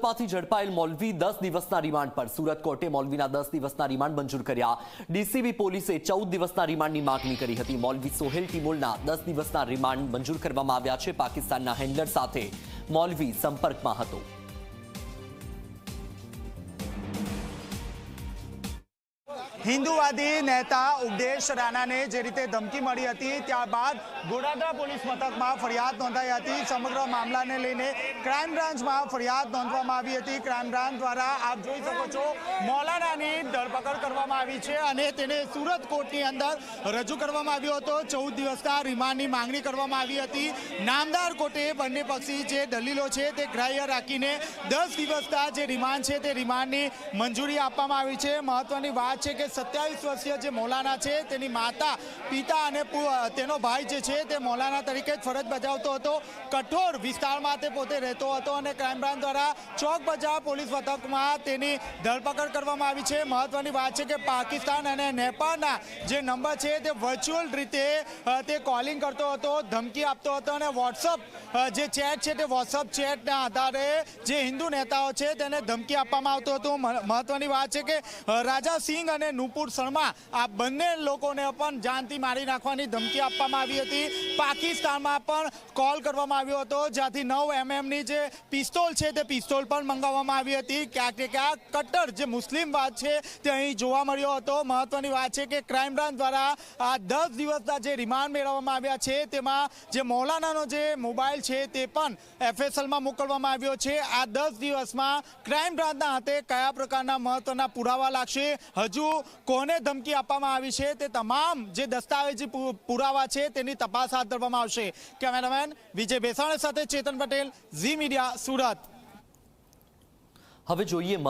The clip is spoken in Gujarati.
સુરતમાંથી ઝડપાયેલ મોલવી દસ દિવસના રિમાન્ડ પર. સુરત કોર્ટે મોલવીના દસ દિવસના રિમાન્ડ મંજૂર કર્યા. ડીસીબી પોલીસે ચૌદ દિવસના રિમાન્ડની માંગણી કરી હતી. મોલવી સોહેલ ટિમોલના દસ દિવસના રિમાન્ડ મંજૂર કરવામાં આવ્યા છે પાકિસ્તાનના હેન્ડલર સાથે. મોલવી સંપર્કમાં હતો. હિન્દુવાદી નેતા ઉપદેશ રાણાને જે રીતે ધમકી મળી હતી, ત્યારબાદ ગોડાદરા પોલીસ મથકમાં ફરિયાદ નોંધાઈ હતી. સમગ્ર મામલાને લઈને ક્રાઇમ બ્રાન્ચમાં ફરિયાદ નોંધવામાં આવી હતી. ક્રાઇમ બ્રાન્ચ દ્વારા આપ જોઈ શકો છો, મૌલાનાની ધરપકડ કરવામાં આવી છે અને તેને સુરત કોર્ટની અંદર રજૂ કરવામાં આવ્યો હતો. ચૌદ દિવસના રિમાન્ડની માંગણી કરવામાં આવી હતી. નામદાર કોર્ટે બંને પક્ષી જે દલીલો છે તે ગ્રાહ્ય રાખીને દસ દિવસના જે રિમાન્ડ છે તે રિમાન્ડની મંજૂરી આપવામાં આવી છે. મહત્વની વાત છે કે સત્યાવીસ વર્ષીય જે મૌલાના છે, તેની માતા, પિતા અને તેનો ભાઈ જે છે, તે મૌલાના તરીકે જ ફરજ બજાવતો હતો. કઠોર વિસ્તારમાં તે પોતે રહેતો હતો અને ક્રાઇમ બ્રાન્ચ દ્વારા ચોક બજાર પોલીસ મથકમાં તેની ધરપકડ કરવામાં આવી છે. મહત્વની વાત છે કે પાકિસ્તાન અને નેપાળના જે નંબર છે, તે વર્ચ્યુઅલ રીતે તે કોલિંગ કરતો હતો, ધમકી આપતો હતો અને વોટ્સઅપ જે ચેટ છે, તે વોટ્સઅપ ચેટના આધારે જે હિન્દુ નેતાઓ છે, તેને ધમકી આપવામાં આવતું હતું. મહત્વની વાત છે કે રાજા સિંહ અને નુપુર શર્મા, આ બંને લોકોને પણ જાનથી મારી નાખવાની ધમકી આપવામાં આવી હતી. પાકિસ્તાનમાં પણ કોલ કરવામાં આવ્યો હતો, જ્યાંથી નવ એમએમની જે પિસ્તોલ છે, તે પિસ્તોલ પણ મંગાવવામાં આવી હતી. ક્યાંક ક્યાંક કટ્ટર જે મુસ્લિમવાદ છે, તે અહીં જોવા મળ્યો હતો. મહત્વની વાત છે કે ક્રાઇમ બ્રાન્ચ દ્વારા આ દસ દિવસના જે રિમાન્ડ મેળવવામાં આવ્યા છે, તેમાં જે મૌલાનાનો જે મોબાઈલ છે, તે પણ એફએસએલમાં મોકલવામાં આવ્યો છે. આ દસ દિવસમાં ક્રાઇમ બ્રાન્ચના હાથે કયા પ્રકારના મહત્વના પુરાવા લાગશે? હજુ કોને ધમકી આપવામાં આવી છે તે તમામ જે દસ્તાવેજી પુરાવા છે તેની તપાસ હાથ ધરવામાં આવશે. કેમેરામેન વિજય ભેસાણ સાથે ચેતન પટેલ, ઝી મીડિયા, સુરત. હવે જોઈએ